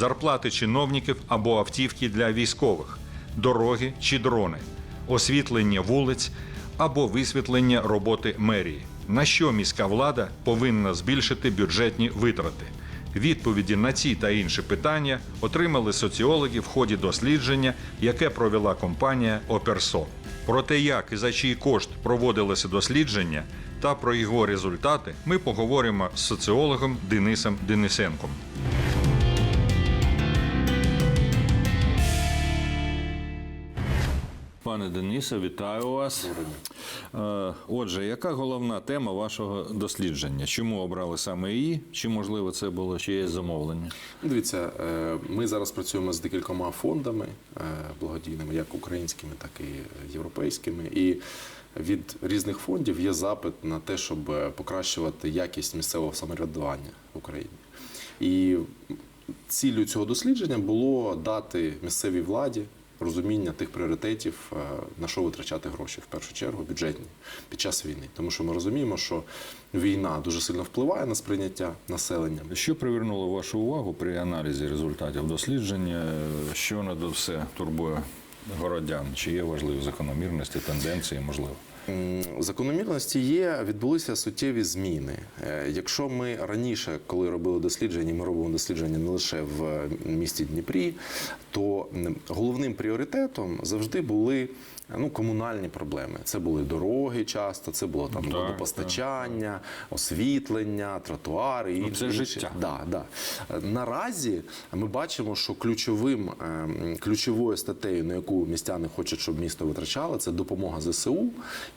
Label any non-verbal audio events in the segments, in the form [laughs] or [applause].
зарплати чиновників або автівки для військових, дороги чи дрони, освітлення вулиць або висвітлення роботи мерії. На що міська влада повинна збільшити бюджетні витрати? Відповіді на ці та інші питання отримали соціологи в ході дослідження, яке провела компанія Оперсо. Про те, як і за чий кошт проводилося дослідження, та про його результати ми поговоримо з соціологом Денисом Денисенком. Пане Денисе, вітаю вас. Е, Отже, яка головна тема вашого дослідження? Чому обрали саме її? Чи можливо це було чиєсь замовлення? Дивіться, е, ми зараз працюємо з декількома фондами е, благодійними, як українськими, так і європейськими. І від різних фондів є запит на те, щоб покращувати якість місцевого самоврядування в Україні. І ціллю цього дослідження було дати місцевій владі розуміння тих пріоритетів, е, на що витрачати гроші в першу чергу бюджетні під час війни. Тому що ми розуміємо, що війна дуже сильно впливає на сприйняття населення. Що привернуло вашу увагу при аналізі результатів дослідження? Що над все турбує городян? Чи є важливі закономірності, тенденції, можливо? Закономірності є, відбулися суттєві зміни. Е, Якщо ми раніше, коли робили дослідження, ми робимо дослідження не лише в місті Дніпрі, то головним пріоритетом завжди були ну, комунальні проблеми. Це були дороги часто, це було там Так, водопостачання, освітлення, тротуари і Ну, це інші. життя. Да, да. Е, Наразі ми бачимо, що ключовим ем, ключовою статтею, на яку містяни хочуть, щоб місто витрачало, це допомога ЗСУ.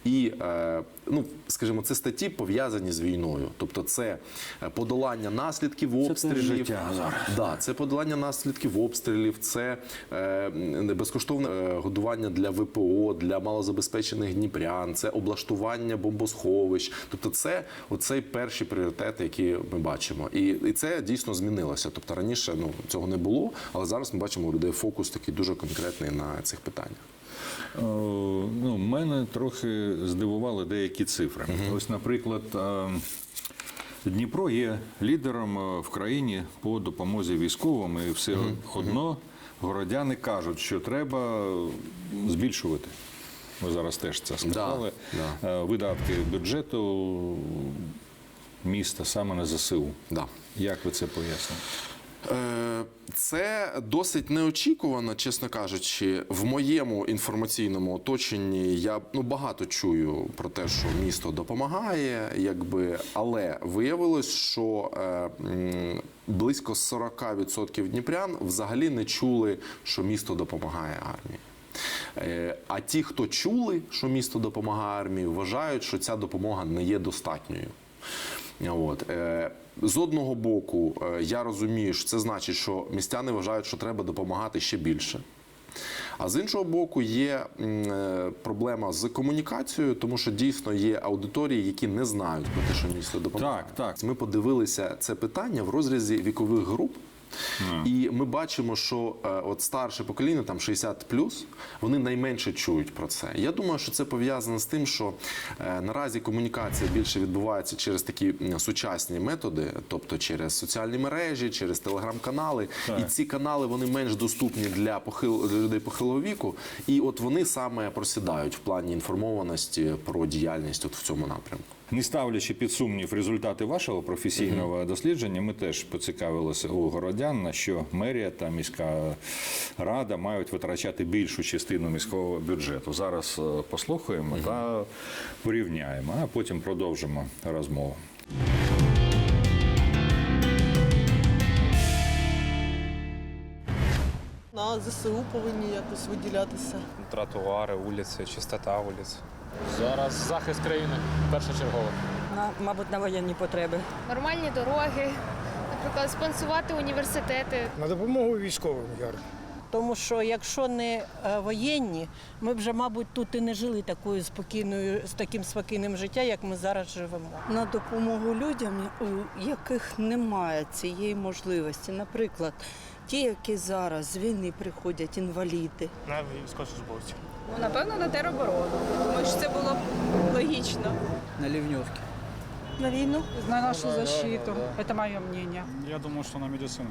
І е, ну, скажімо, це статті пов'язані з війною. Тобто, це е, подолання наслідків обстрілів. життя зараз. Да, це подолання наслідків обстрілів, це е, безкоштовне е, годування для ВПО, для малозабезпечених дніпрян, це облаштування бомбосховищ. Тобто, це оцей перші пріоритети, які ми бачимо. І, і це дійсно змінилося. Тобто раніше ну цього не було, але зараз ми бачимо у людей фокус такий дуже конкретний на цих питаннях. Е, Ну, мене трохи здивували деякі цифри. Ось, наприклад, е, Дніпро є лідером е, в країні по допомозі військовим, і все одно городяни кажуть, що треба збільшувати. Ми зараз теж це сказали. да. да. Видатки бюджету міста саме на ЗСУ. Да. Як ви це поясните? Е, Це досить неочікувано, чесно кажучи. В моєму інформаційному оточенні я ну багато чую про те, що місто допомагає, якби, але виявилось, що е, близько 40% дніпрян взагалі не чули, що місто допомагає армії. Е, А ті, хто чули, що місто допомагає армії, вважають, що ця допомога не є достатньою. От. З одного боку, е, я розумію, що це значить, що містяни вважають, що треба допомагати ще більше. А з іншого боку, є е, проблема з комунікацією, тому що дійсно є аудиторії, які не знають про те, що місто допомагає. Так, так. Ми подивилися це питання в розрізі вікових груп. І ми бачимо, що е, от старше покоління, там 60 вони найменше чують про це. Я думаю, що це пов'язано з тим, що е, наразі комунікація більше відбувається через такі сучасні методи, тобто через соціальні мережі, через телеграм-канали. Так. І ці канали вони менш доступні для похил для людей похилого віку. І от вони саме просідають в плані інформованості про діяльність от в цьому напрямку. Не ставлячи під сумнів результати вашого професійного дослідження, ми теж поцікавилися у городян, на що мерія та міська рада мають витрачати більшу частину міського бюджету. Зараз е, послухаємо та порівняємо, а потім продовжимо розмову. На ЗСУ повинні якось виділятися. тротуари, вулиці, чистота вулиць. Зараз захист країни першочергово. на, мабуть, на воєнні потреби. нормальні дороги, наприклад, спонсувати університети. На допомогу військовим, Яр. Тому що якщо не е, воєнні, ми б вже, мабуть, тут і не жили такою спокійною, з таким спокійним життям, як ми зараз живемо. на допомогу людям, у яких немає цієї можливості. Наприклад, ті, які зараз з війни приходять, інваліди. На військовослужбовців. Ну, напевно, на тероборону. Думаю, що це було б логічно. на Ливневке. На війну На нашу защиту. Це моє мнение. Я думаю, що на медицину.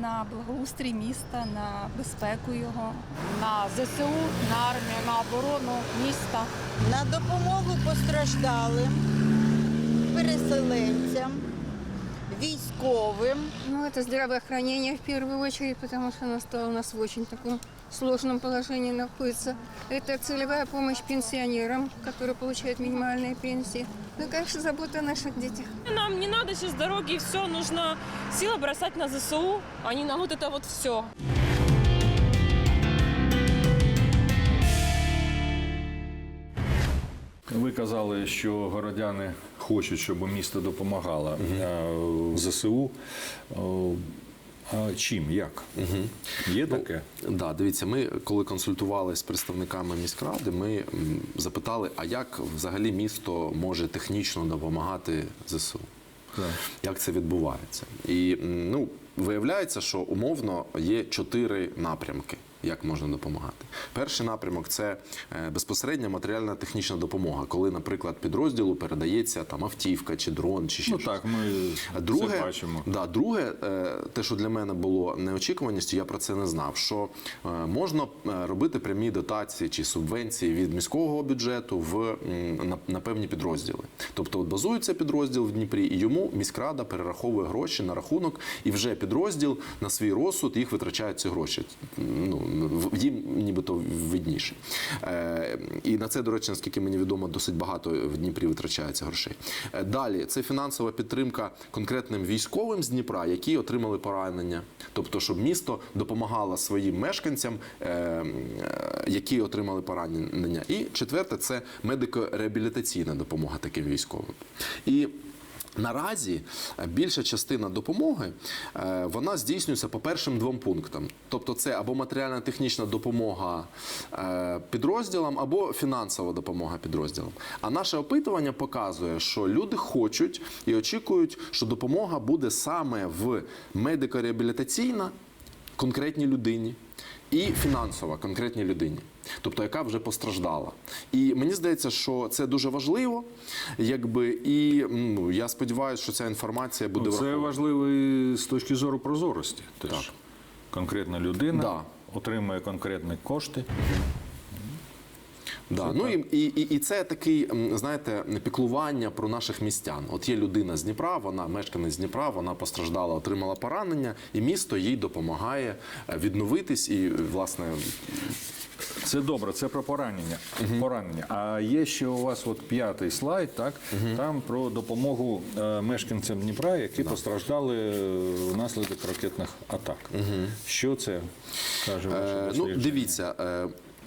На благоустрій міста, на безпеку його. На ЗСУ, на армію, на оборону міста. На допомогу постраждалим, переселенцям, військовим. Ну, это здравоохранение в первую очередь, потому что оно стало у нас в очень таком сложном положении находится. Это целевая помощь пенсионерам, которые получают минимальные пенсии. Ну, и, конечно, забота о наших детях. Нам не надо сейчас дороги и все, нужно силы бросать на ЗСУ, а не на вот это вот все. Ви казали, що городяни хочуть, щоб місто допомагало е, ЗСУ. а чим? Як? Є таке? Да, дивіться, ми коли консультувалися з представниками міськради, ми запитали, а як взагалі місто може технічно допомагати ЗСУ? Як це відбувається? І ну, виявляється, що умовно є чотири напрямки. Як можна допомагати? Перший напрямок це е, безпосередня матеріальна технічна допомога, коли, наприклад, підрозділу передається там автівка чи дрон, чи ще Ну щось. так, ми Друге, це бачимо. Да, друге, е, те, що для мене було неочікуваністю, я про це не знав. Що е, можна робити прямі дотації чи субвенції від міського бюджету в на, на певні підрозділи. Тобто, от базується підрозділ в Дніпрі, і йому міськрада перераховує гроші на рахунок, і вже підрозділ на свій розсуд їх витрачає ці гроші. Ну їм нібито видніше. Е, і на це, до речі, наскільки мені відомо, досить багато в Дніпрі витрачається грошей. Е, Далі це фінансова підтримка конкретним військовим з Дніпра, які отримали поранення. Тобто, щоб місто допомагало своїм мешканцям, е, які отримали поранення. І четверте це медико-реабілітаційна допомога таким військовим. І Наразі е, більша частина допомоги е, вона здійснюється по першим двом пунктам. Тобто, це або матеріально-технічна допомога е, підрозділам, або фінансова допомога підрозділам. А наше опитування показує, що люди хочуть і очікують, що допомога буде саме в медико-реабілітаційна конкретній людині і фінансова конкретній людині, тобто яка вже постраждала. І мені здається, що це дуже важливо, якби і ну, я сподіваюся, що ця інформація буде Ну, Це врахована. важливо і з точки зору прозорості. Теж. Так. Конкретна людина Да. отримує конкретні кошти. Да. Ну і, і, і, це такий, знаєте, піклування про наших містян. От є людина з Дніпра, вона мешканець Дніпра, вона постраждала, отримала поранення, і місто їй допомагає е, відновитись і, власне, Це добре, це про поранення. поранення. А є ще у вас от п'ятий слайд, так? Там про допомогу е, мешканцям Дніпра, які постраждали е, внаслідок ракетних атак. Що це каже ваше Е, Ну, дивіться.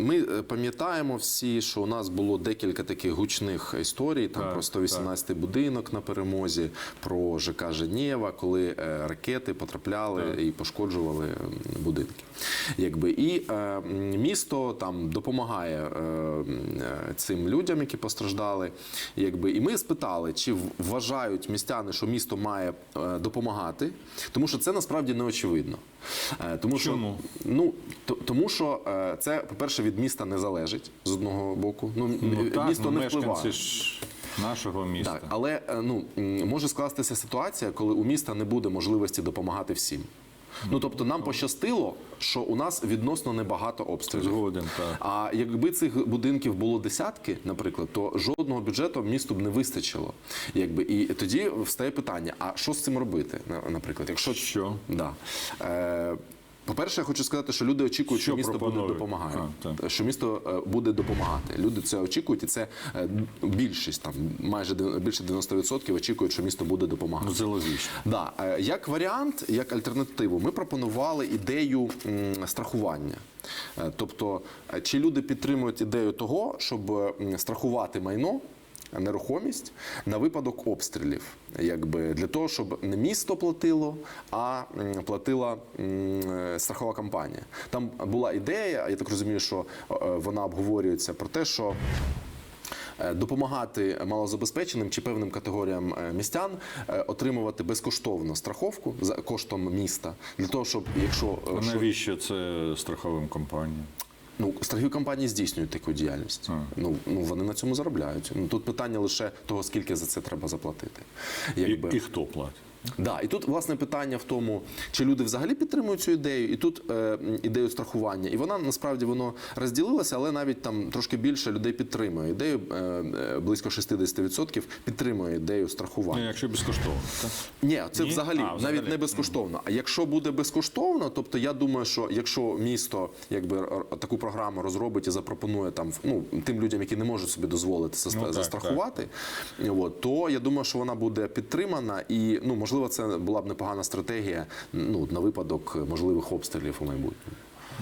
Ми е, пам'ятаємо всі, що у нас було декілька таких гучних історій там Так, про 118-й будинок на перемозі, про ЖК Женєва, коли е, ракети потрапляли і пошкоджували будинки. Якби і е, місто там допомагає е, е, цим людям, які постраждали. Якби і ми спитали, чи вважають містяни, що місто має е, допомагати, тому що це насправді не очевидно. Тому що Ну то- тому, що е, це, по-перше, від міста не залежить з одного боку. Ну, Ну, так, місто ну, не мешканці впливає. ж нашого міста. Так, але е, ну може скластися ситуація, коли у міста не буде можливості допомагати всім. Ну тобто нам пощастило, що у нас відносно небагато обстрілів. Згоден, так. А якби цих будинків було десятки, наприклад, то жодного бюджету місту б не вистачило. Якби і тоді встає питання: а що з цим робити? Наприклад, якщо Що? Да. Е, по-перше, я хочу сказати, що люди очікують, що, Що місто буде пропонують? допомагати. А. Що місто е, буде допомагати. Люди це очікують, і це е, більшість, там майже більше 90% очікують, що місто буде допомагати. Ну, це логічно. Да. е, Як варіант, як альтернативу, ми пропонували ідею страхування. Тобто, чи люди підтримують ідею того, щоб страхувати майно. Нерухомість на випадок обстрілів, якби для того, щоб не місто платило, а платила страхова компанія. Там була ідея, я так розумію, що е, вона обговорюється про те, що е, допомагати малозабезпеченим чи певним категоріям е, містян отримувати безкоштовно страховку за коштом міста для того, щоб якщо навіщо це страховим компаніям? Ну страхові компанії здійснюють таку діяльність. Ну ну вони на цьому заробляють. Ну тут питання лише того, скільки за це треба заплатити. І, і хто платить? Да, і тут власне питання в тому, чи люди взагалі підтримують цю ідею, і тут е, ідею страхування. І вона насправді воно розділилася, але навіть там трошки більше людей підтримує ідею. Е, е, близько 60% підтримує ідею Ну, страхування. якщо безкоштовно. так? Ні, це Ні? взагалі А, взагалі. навіть не безкоштовно. А якщо буде безкоштовно, тобто я думаю, що якщо місто якби таку програму розробить і запропонує там ну тим людям, які не можуть собі дозволити Ну, так, застрахувати, от, то я думаю, що вона буде підтримана, і ну можливо, це була б непогана стратегія ну на випадок можливих обстрілів у майбутньому.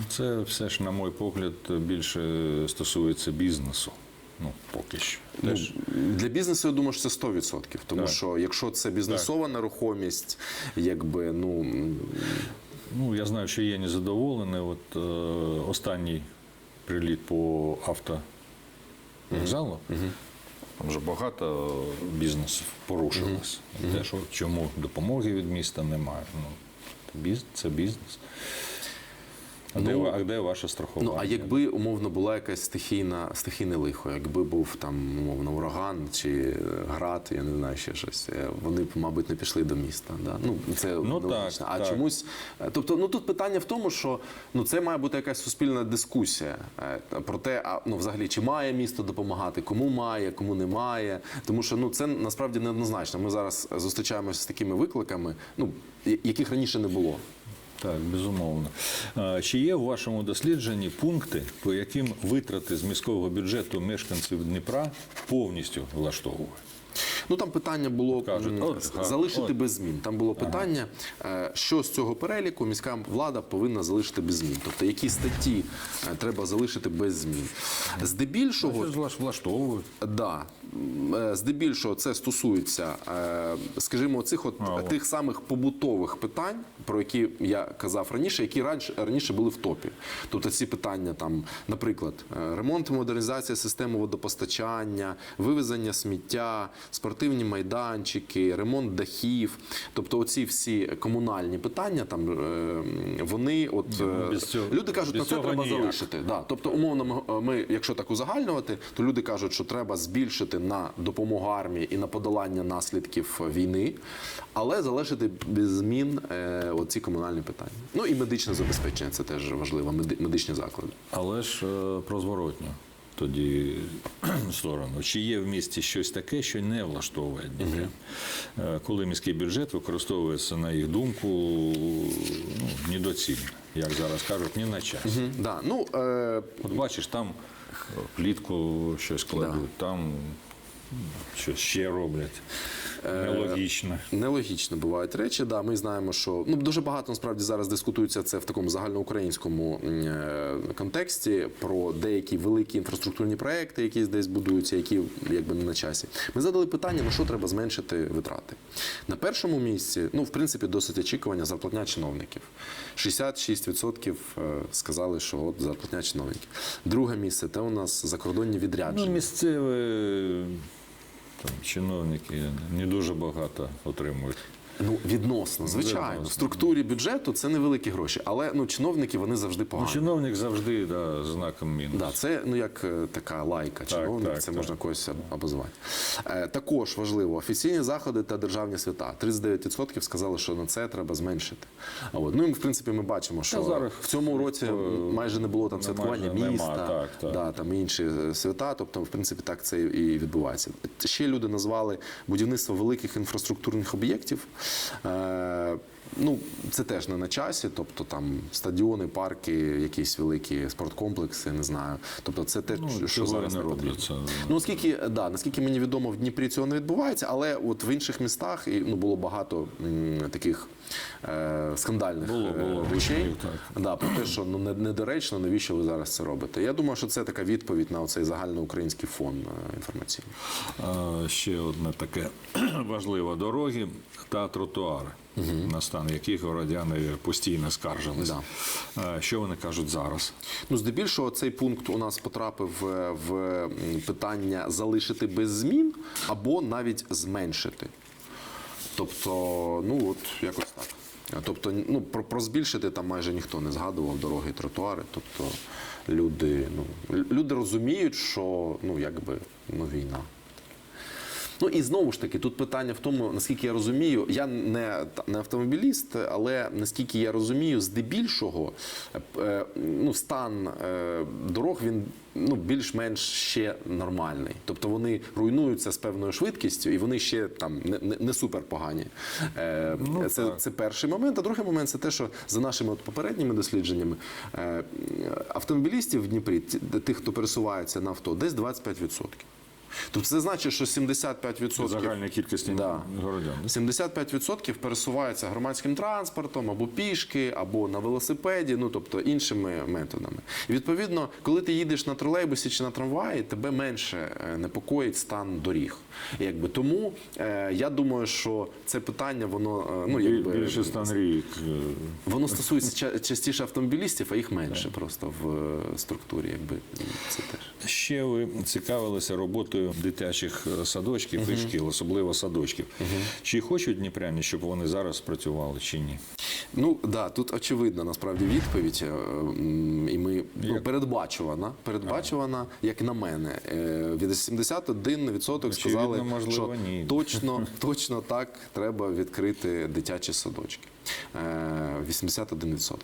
Це все ж, на мій погляд, більше стосується бізнесу. Ну, поки що. Ну, для бізнесу я думаю, що це 100%. Тому Так. що якщо це бізнесова нерухомість, якби ну Ну, я знаю, що є незадоволені. От е, останній приліт по автовокзалу. Там вже багато бізнесів порушилось. Те, що чому допомоги від міста немає. Ну, це бізнес. А, де, Ну, а де ваше страхування? Ну а якби умовно була якась стихійна стихійне лихо, якби був там умовно ураган чи е, град, я не знаю ще щось, е, вони б, мабуть, не пішли до міста. Да? Ну це Ну, так, а так. чомусь, е, тобто, ну тут питання в тому, що ну це має бути якась суспільна дискусія про те, а ну взагалі чи має місто допомагати, кому має, кому не має. Тому що ну це насправді неоднозначно. Ми зараз зустрічаємося з такими викликами, ну яких раніше не було. Так, безумовно. Чи є в вашому дослідженні пункти, по яким витрати з міського бюджету мешканців Дніпра повністю влаштовують? Ну там питання було Кажуть, от, залишити от. без змін. Там було питання, е, що з цього переліку міська влада повинна залишити без змін. Тобто які статті е, треба залишити без змін. Здебільшого, влаштовують? да, здебільшого це стосується, е, скажімо, цих от А, тих самих побутових питань, про які я казав раніше, які раніше, раніше були в топі. Тобто ці питання, там, наприклад, е, ремонт і модернізація системи водопостачання, вивезення сміття, спортивні майданчики, ремонт дахів. Тобто, оці всі комунальні питання, там е, вони от ну, е, цього- люди кажуть, на це треба ніяк. залишити. Да. Тобто, умовно, ми, якщо так узагальнювати, то люди кажуть, що треба збільшити на допомогу армії і на подолання наслідків війни, але залишити без змін е, оці комунальні питання. Ну і медичне забезпечення це теж важливо, медичні заклади. Але ж е, про зворотню тоді сторону. Чи є в місті щось таке, що не влаштовує Дніпрян? Е, Коли міський бюджет використовується, на їх думку, ну, недоцільно. Як зараз кажуть, не на час. Мгм, Да. Ну, е, От бачиш, там плітку щось кладуть, там щось ще роблять. Нелогічно. Нелогічно бувають речі. Да, ми знаємо, що ну дуже багато насправді зараз дискутується це в такому загальноукраїнському е, контексті про деякі великі інфраструктурні проекти, які десь будуються, які якби не на часі. Ми задали питання, на що треба зменшити витрати. На першому місці, ну в принципі, досить очікування зарплатня чиновників. 66% е, сказали, що от зарплатня чиновників. Друге місце це у нас закордонні Ну, відрядження. Там, чиновники не дуже багато отримують. Ну, відносно, звичайно. Відносно. В структурі бюджету це невеликі гроші, але ну, чиновники вони завжди Ну, погані. чиновник завжди да, знаком мінус. Да, це ну як е, така лайка. Чиновник, так, це так. можна когось обозвати. Е, також важливо офіційні заходи та державні свята. 39% сказали, що на це треба зменшити. А от ну і в принципі ми бачимо, що зараз в цьому році майже не було там святкування майже міста, нема, так, так. Да, там інші е, свята. Тобто, в принципі, так це і відбувається. Ще люди назвали будівництво великих інфраструктурних об'єктів. Е, Ну, це теж не на часі, тобто там стадіони, парки, якісь великі спорткомплекси, не знаю. Тобто, це те, Ну, що зараз не робляться. Ну, оскільки, да, наскільки мені відомо, в Дніпрі цього не відбувається, але от в інших містах і, ну, було багато м, таких е, скандальних Було, е, було, речей. випадків, так. Да, про те, що ну, не- недоречно, навіщо ви зараз це робите. Я думаю, що це така відповідь на цей загальноукраїнський фон е, інформаційний. Ще одне таке [clears throat] важливе дороги та тротуари, на стан яких городяни постійно скаржились. Да. Що вони кажуть зараз? Ну, здебільшого, цей пункт у нас потрапив е, в питання залишити без змін або навіть зменшити. Тобто, ну от якось так. Тобто, ну про, про збільшити там майже ніхто не згадував дороги, і тротуари. Тобто люди, ну люди розуміють, що ну якби ну війна. Ну і знову ж таки, тут питання в тому, наскільки я розумію, я не, не автомобіліст, але наскільки я розумію, здебільшого е, ну, стан е, дорог він ну, більш-менш ще нормальний. Тобто вони руйнуються з певною швидкістю, і вони ще там не, не, не супер погані. Е, це, це перший момент. А другий момент це те, що за нашими от попередніми дослідженнями автомобілістів в Дніпрі, тих, хто пересувається на авто, десь 25%. Тобто це значить, що 75% Загальної кількості Да. городян. 75% пересуваються громадським транспортом або пішки, або на велосипеді, ну тобто іншими методами. І відповідно, коли ти їдеш на тролейбусі чи на трамваї, тебе менше е, непокоїть стан доріг. Якби тому е, я думаю, що це питання, воно е, ну якби Більше стан рік. воно стосується частіше автомобілістів, а їх менше просто в структурі. Якби це теж. Ще ви цікавилися роботою дитячих е, садочків і шкіл, особливо садочків. Чи хочуть дніпряні, щоб вони зараз працювали, чи ні? Ну да, тут очевидна насправді відповідь, е, і ми ну, передбачувана. Передбачувана, як на мене. Е, Від 71% сказали, Очевидно, можливо, що ні. [laughs] точно, точно так треба відкрити дитячі садочки. Е, 81%.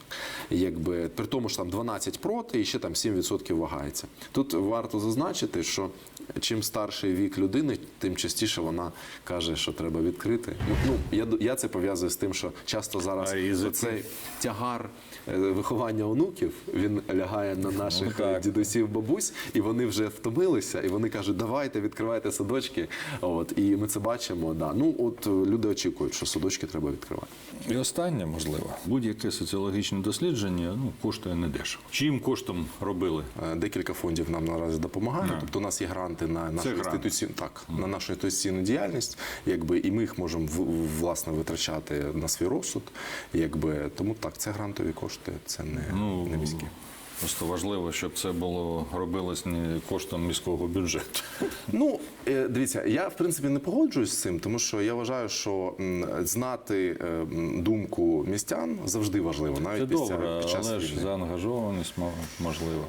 Якби при тому, що там 12 проти, і ще там 7% вагається. Тут варто зазначити, що чим старший вік людини, тим частіше вона каже, що треба відкрити. Ну, я, я це пов'язую з тим, що часто зараз цей тягар виховання онуків він лягає на наших Ну, е, дідусів, бабусь, і вони вже втомилися, і вони кажуть, давайте відкривайте садочки. От і ми це бачимо. Да. Ну от е, люди очікують, що садочки треба відкривати. І останнє, можливо, будь-яке соціологічне дослідження ну, коштує недешево. Чим коштом робили? Е, Декілька фондів нам наразі допомагають. Тобто у нас є гранти на нашу інституційну так, на нашу інституційну діяльність, якби і ми їх можемо власне витрачати на свій розсуд. Якби тому так, це грантові кошти, це не, Ну, не міські. Просто важливо, щоб це було робилось не коштом міського бюджету. [laughs] Ну, е, дивіться, я в принципі не погоджуюсь з цим, тому що я вважаю, що знати е, думку містян завжди важливо, навіть Це після добре, під час але ж заангажованість мо- можливо.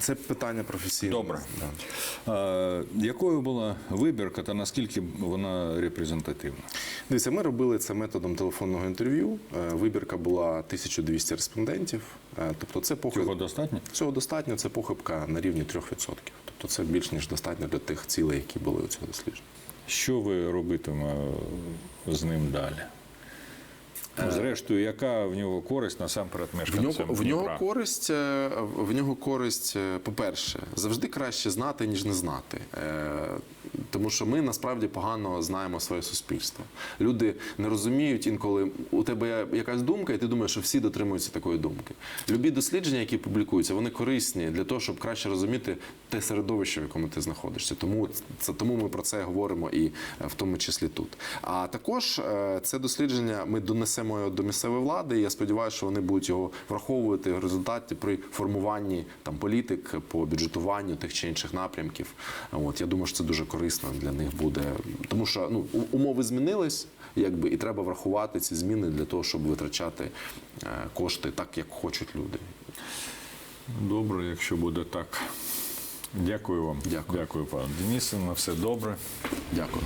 Це питання професійне. Добре. Да. А, якою була вибірка та наскільки вона репрезентативна? Дивіться, ми робили це методом телефонного інтерв'ю. Е, Вибірка була 1200 респондентів. Е, Тобто це Цього достатньо? Цього достатньо, це похибка на рівні 3%. Тобто це більш ніж достатньо для тих цілей, які були у цього дослідження. Що ви робитиме з ним далі? Ну, зрештою, яка в нього користь насамперед В мешканцям нього, в нього користь, е, в нього користь, е, по-перше, завжди краще знати, ніж не знати. Тому що ми насправді погано знаємо своє суспільство. Люди не розуміють інколи у тебе є якась думка, і ти думаєш, що всі дотримуються такої думки. Любі дослідження, які публікуються, вони корисні для того, щоб краще розуміти те середовище, в якому ти знаходишся. Тому це тому ми про це говоримо і е, в тому числі тут. А також е, це дослідження ми донесемо до місцевої влади. І я сподіваюся, що вони будуть його враховувати в результаті при формуванні там політик по бюджетуванню тих чи інших напрямків. От я думаю, що це дуже корисно для них буде, тому що ну умови змінились, якби і треба врахувати ці зміни для того, щоб витрачати е, кошти так, як хочуть люди. Добре, якщо буде так. Дякую вам. Дякую. Дякую, пане Денисе. На все добре. Дякую.